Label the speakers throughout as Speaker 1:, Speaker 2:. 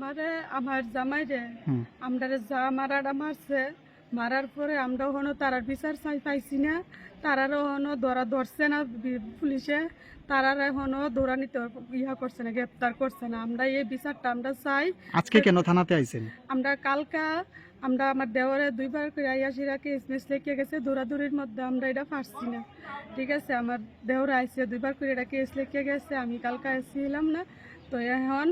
Speaker 1: আমারে আমার জামাই রে
Speaker 2: হুম।
Speaker 1: আমরা যা মারাটা মারছে মারার পরে আমরা হনো তারার বিচার চাই পাইছি না। তারারও হনো ধরা ধরছে না পুলিশে। তারার এখনও ধরা নিতে ইয়া করছে না গ্রেপ্তার করছে না। আমরা এই বিচারটা আমরা চাই।
Speaker 2: আজকে কেন থানাতে আইছেন?
Speaker 1: আমরা কালকা আমরা আমার দেওয়ারে দুইবার করে আইয়াসি রাখে এসমেস লেগে গেছে দৌড়াদৌড়ির মধ্যে আমরা এটা পারছি না। ঠিক আছে আমার দেওরা আইসে দুইবার করে এটা কেস লেগে গেছে আমি কালকা এসেছিলাম না। তো এখন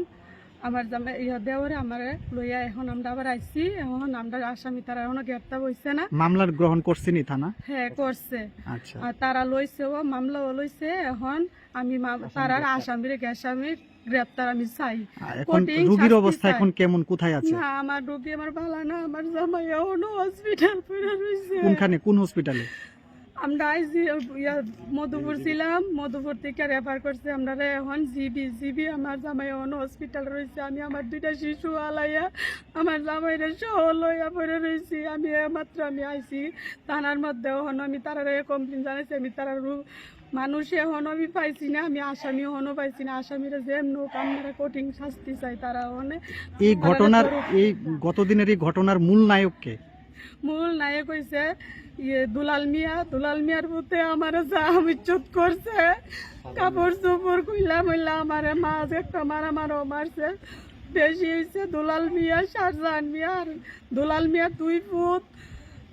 Speaker 1: আমার জামাই ইয়া দেওয়ারে আমার লইয়া এখন আমরা আবার আইছি। এখন আমরা আসামি তারা এখনও গ্রেপ্তার হইছে না।
Speaker 2: মামলার গ্রহণ করছেনি থানা?
Speaker 1: হ্যাঁ করছে।
Speaker 2: আচ্ছা।
Speaker 1: আর তারা লইছেও মামলাও লইছে। এখন আমি তারার আসামির গ্যাসামির গ্রেপ্তার আমি চাই।
Speaker 2: এখন রুগীর অবস্থা এখন কেমন? কোথায় আছে?
Speaker 1: না আমার রোগী আমার ভালো না আমার জামাই এখনও হসপিটাল পড়ে রয়েছে
Speaker 2: কোনখানে? কোন হসপিটালে
Speaker 1: আমরা মধুপুর ছিলাম মধুপুর থেকে রেফার করছে আমরা এখন জিবি। জিবি আমার জামাই এখন হসপিটাল রয়েছে। আমি আমার দুইটা শিশু আলাইয়া আমার জামাইরে সহ লইয়া পড়ে রয়েছি। আমি মাত্র আমি আইছি থানার মধ্যে। এখন আমি তারা কমপ্লেন জানাইছি। আমি তারা মানুষ এখন আমি পাইছি না। আমি আসামি এখনও পাইছি না। আসামিরা যে নোক আমরা কঠিন শাস্তি চাই। তারা অনেক
Speaker 2: এই ঘটনার এই গতদিনের এই ঘটনার মূল নায়ককে
Speaker 1: মূল নায়ক হয়েছে ইয়ে দুলাল মিয়া। দুলাল মিয়ার পুতে আমার যা ইজ্জত করছে। কাপড় চোপড় কইলা মইলা আমার মাছ একটা মারা মারো মারছে। বেশি হয়েছে দুলাল মিয়া শাহজাহান মিয়া আর দুলাল মিয়া দুই ফুট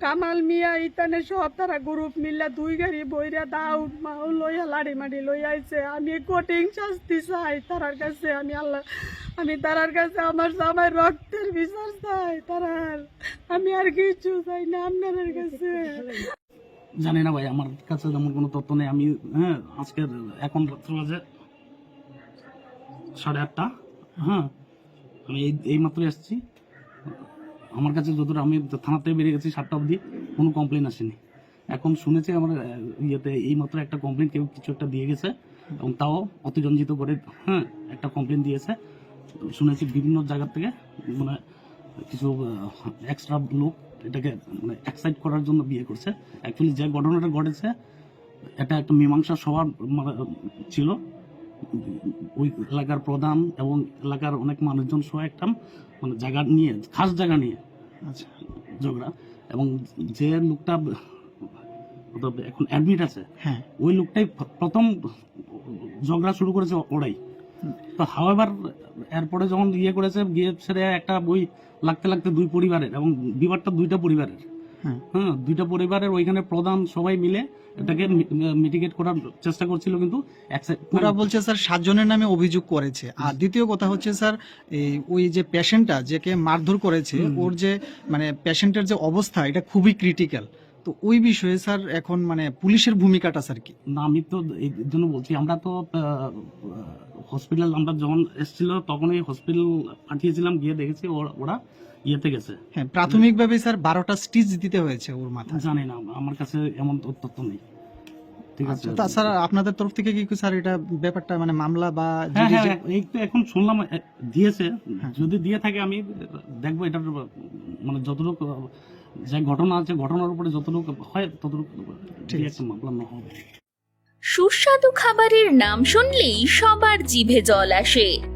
Speaker 1: কামাল মিয়া, ইতানে সব তারা গ্রুপ মিললা দুই গাড়ি বইরা দাউ মাউ লইয়া লাড়ি মাড়ি লই আইছে। আমি কঠিন শাস্তি চাই তারার কাছে, আমি আল্লাহ, আমি তারার কাছে আমার জামাই রক্তের বিচার চাই তারার। আমি আর কিছু চাই না আপনাদের কাছে।
Speaker 3: জানি না ভাই, আমার কাছে তেমন কোনো তথ্য নেই। আমি হ্যাঁ আজকের, এখন রাত্র বাজে সাড়ে আটটা হ্যাঁ। আমি এই এই মাত্র এসেছি আমার কাছে যতটা আমি থানাতে বেরিয়ে গেছি সাতটা অবধি, কোনো কমপ্লেন আসেনি। এখন শুনেছি আমার ইয়েতে এই মাত্র একটা কমপ্লেন কেউ কিছু একটা দিয়ে গেছে এবং তাও অতিরঞ্জিত করে হ্যাঁ একটা কমপ্লেন দিয়েছে। শুনেছি বিভিন্ন জায়গা থেকে মানে কিছু এক্সট্রা লোক এটাকে মানে এক্সাইট করার জন্য বিয়ে করছে। অ্যাকচুয়ালি যে ঘটনাটা ঘটেছে, এটা একটা মীমাংসা সভা মানে ছিল। ওই এলাকার প্রধান এবং এলাকার অনেক মানুষজন সহ একটা মানে জায়গা নিয়ে খাস জায়গা নিয়ে
Speaker 2: আচ্ছা।
Speaker 3: ঝগড়া। এবং যে লোকটা এখন অ্যাডমিট আছে
Speaker 2: হ্যাঁ।
Speaker 3: ওই লোকটাই প্রথম ঝগড়া শুরু করেছে ওরাই। তো হাওয়াবার এরপরে যখন ইয়ে করেছে গিয়ে ছেড়ে একটা বই লাগতে লাগতে দুই পরিবারের এবং বিবাদটা দুইটা পরিবারের।
Speaker 2: হ্যাঁ।
Speaker 3: হ্যাঁ দুইটা পরিবারের ওইখানে প্রধান সবাই মিলে এটাকে মিটিগেট করার চেষ্টা করছিল কিন্তু
Speaker 2: ওরা বলছে স্যার সাতজনের নামে অভিযোগ করেছে। আর দ্বিতীয় কথা হচ্ছে স্যার এই ওই যে পেশেন্টটা যেকে মারধর করেছে ওর যে মানে পেশেন্টের যে অবস্থা এটা খুবই ক্রিটিক্যাল তো ওই বিষয়ে স্যার এখন মানে পুলিশের ভূমিকাটা স্যার কি?
Speaker 3: না আমি তো এই জন্য বলছি আমরা তো হসপিটাল আমরা যখন এসেছিল তখনই হসপিটাল পাঠিয়েছিলাম গিয়ে দেখেছি ওরা- ওরা ইয়েতে গেছে।
Speaker 2: হ্যাঁ প্রাথমিকভাবে স্যার বারোটা স্টিচ দিতে হয়েছে ওর মাথায়।
Speaker 3: জানি না আমার কাছে এমন তো- তথ্য নেই। ঠিক আছে।
Speaker 2: আচ্ছা তাছাড়া আপনাদের তরফ থেকে কি স্যার এটা ব্যাপারটা মানে মামলা বা
Speaker 3: হ্যাঁ হ্যাঁ এই তো এখন শুনলাম দিয়েছে।
Speaker 2: হ্যাঁ।
Speaker 3: যদি দিয়ে থাকে আমি দেখব এটার মানে যতটুকু যে ঘটনা আছে ঘটনার উপরে যতটুকু হয় ততটুকু
Speaker 2: ঠিক আছে।
Speaker 3: মামলা না হবে।
Speaker 4: সুস্বাদু খাবারের নাম শুনলেই সবার জিভে জল আসে।